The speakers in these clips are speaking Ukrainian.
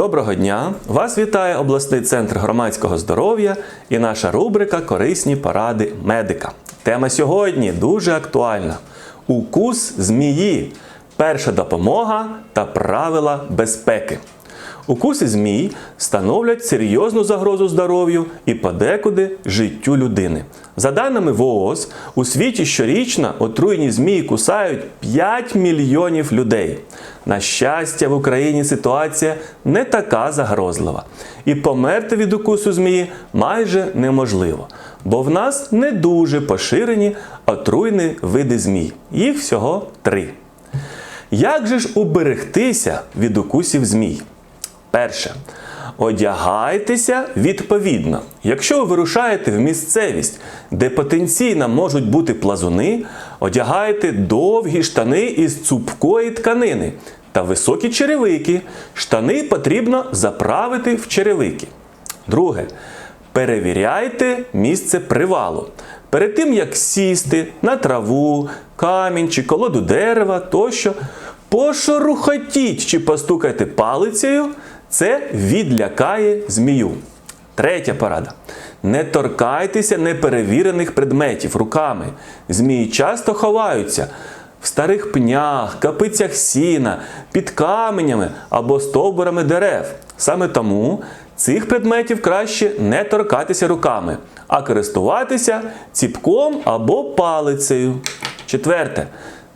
Доброго дня! Вас вітає обласний центр громадського здоров'я і наша рубрика Корисні поради медика. Тема сьогодні дуже актуальна: укус змії, перша допомога та правила безпеки. Укуси змій становлять серйозну загрозу здоров'ю і подекуди життю людини. За даними ВООЗ, у світі щорічно отруєні змії кусають 5 мільйонів людей. На щастя, в Україні ситуація не така загрозлива. І померти від укусу змії майже неможливо, бо в нас не дуже поширені отруйні види змій. Їх всього три. Як же ж уберегтися від укусів змій? Перше. Одягайтеся відповідно. Якщо ви вирушаєте в місцевість, де потенційно можуть бути плазуни, одягайте довгі штани із цупкої тканини та високі черевики. Штани потрібно заправити в черевики. Друге. Перевіряйте місце привалу. Перед тим, як сісти на траву, камінь чи колоду дерева тощо, пошорухотіть чи постукайте палицею, це відлякає змію. Третя порада. Не торкайтеся неперевірених предметів руками. Змії часто ховаються в старих пнях, капицях сіна, під каменями або стовбурами дерев. Саме тому цих предметів краще не торкатися руками, а користуватися ціпком або палицею. Четверте.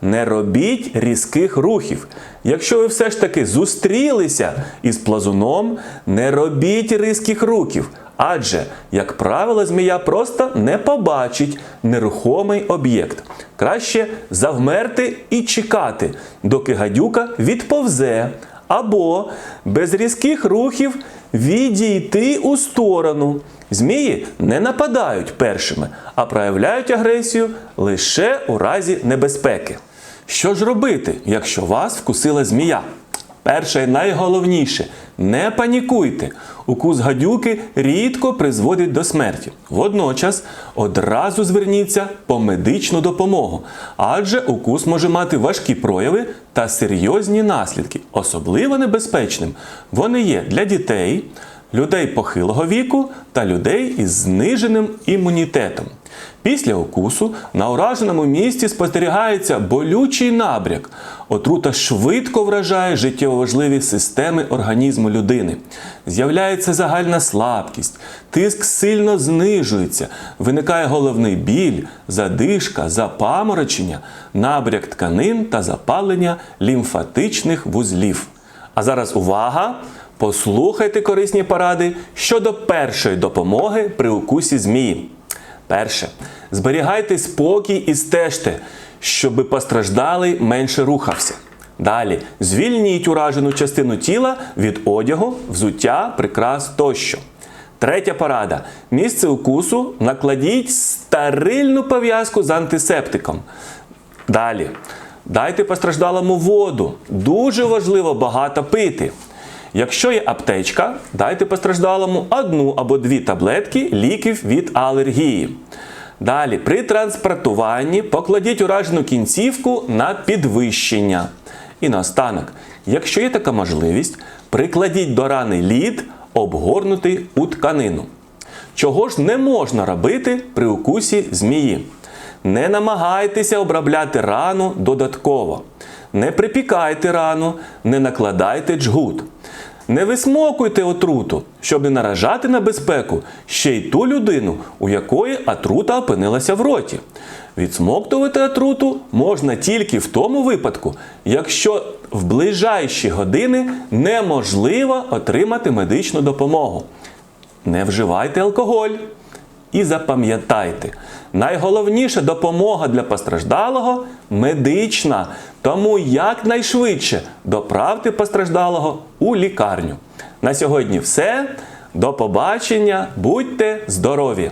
Не робіть різких рухів. Якщо ви все ж таки зустрілися із плазуном, не робіть різких рухів. Адже, як правило, змія просто не побачить нерухомий об'єкт. Краще завмерти і чекати, доки гадюка відповзе, або без різких рухів відійти у сторону. Змії не нападають першими, а проявляють агресію лише у разі небезпеки. Що ж робити, якщо вас вкусила змія? Перше і найголовніше не панікуйте. Укус гадюки рідко призводить до смерті. Водночас одразу зверніться по медичну допомогу, адже укус може мати важкі прояви та серйозні наслідки. Особливо небезпечним вони є для дітей, людей похилого віку та людей із зниженим імунітетом. Після укусу на ураженому місці спостерігається болючий набряк. Отрута швидко вражає життєво важливі системи організму людини. З'являється загальна слабкість, тиск сильно знижується, виникає головний біль, задишка, запаморочення, набряк тканин та запалення лімфатичних вузлів. А зараз увага! Послухайте корисні поради щодо першої допомоги при укусі змії. Перше. Зберігайте спокій і стежте, щоби постраждалий менше рухався. Далі звільніть уражену частину тіла від одягу, взуття, прикрас тощо. Третя порада. Місце укусу накладіть стерильну пов'язку з антисептиком. Далі. Дайте постраждалому воду. Дуже важливо багато пити. Якщо є аптечка, дайте постраждалому одну або дві таблетки ліків від алергії. Далі, при транспортуванні покладіть уражену кінцівку на підвищення. І наостанок, якщо є така можливість, прикладіть до рани лід, обгорнутий у тканину. Чого ж не можна робити при укусі змії? Не намагайтеся обробляти рану додатково. Не припікайте рану, не накладайте джгут. Не висмокуйте отруту, щоб не наражати на безпеку ще й ту людину, у якої отрута опинилася в роті. Відсмоктувати отруту можна тільки в тому випадку, якщо в ближайші години неможливо отримати медичну допомогу. Не вживайте алкоголь. І запам'ятайте, найголовніша допомога для постраждалого медична. Тому якнайшвидше доправте постраждалого у лікарню. На сьогодні все. До побачення, будьте здорові!